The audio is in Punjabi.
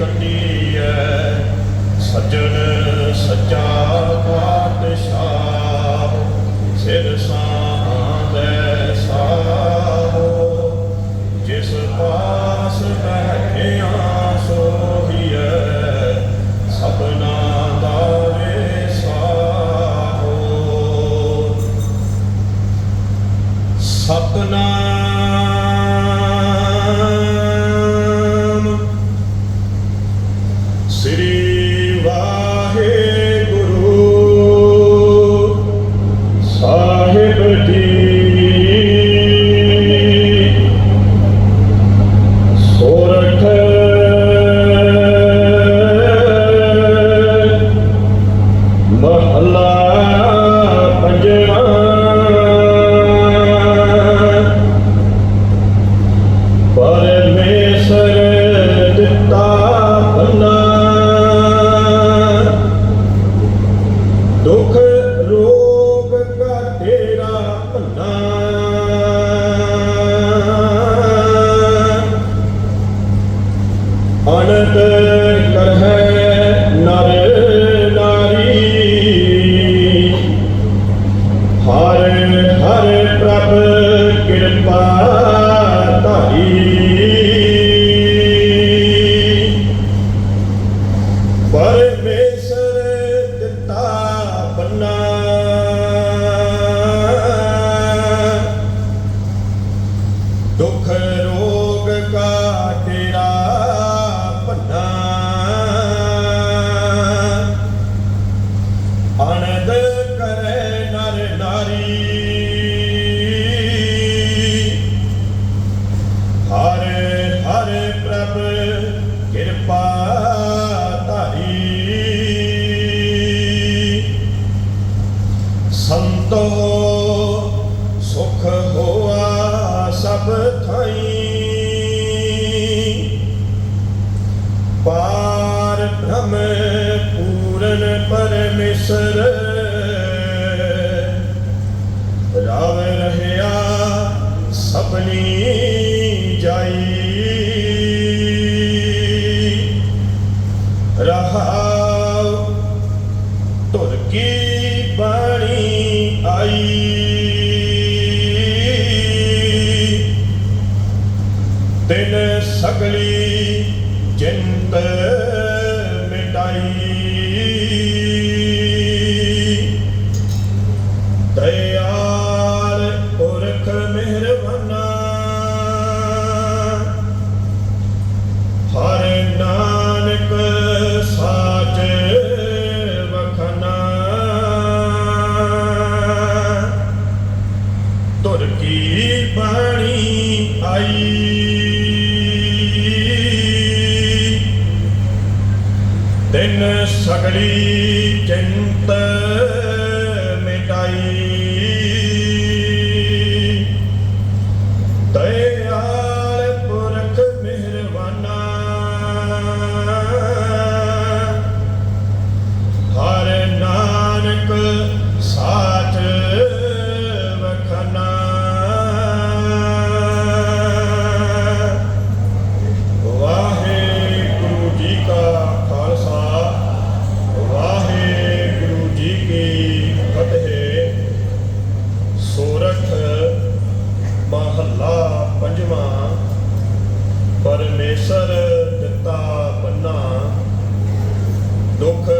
ਕੱਢੀਐ ਸੱਜਣ ਸੱਚਾ ਪਾਤਸ਼ਾਹ ਅਨੰਤ ਕਰਹਿ ਨਰ ਨਾਰੀ। ਹਰ ਹਰ ਪ੍ਰਭ ਕਿਰਪਾ ਧਾਰੀ। ਪਰਮੇਸ਼ਰ ਦਿੱਤਾ ਬੰਨਾ ਦੁੱਖ सुख हुआ सब थई। पार भ्रम पूरन परमेश्वर। राव रहया सपनी जाई। रहा तुर्की बा ਕੀ ਤਿਨ ਸਗਲੀ ਚਿੰਤ ਤਿੰਨ ਸਗਲੀ ਚਿੰਤ ਮਿਟਾਈ। ਪਰਮੇਸ਼ਰ ਦਿੱਤਾ ਪੰਨਾ ਦੁੱਖ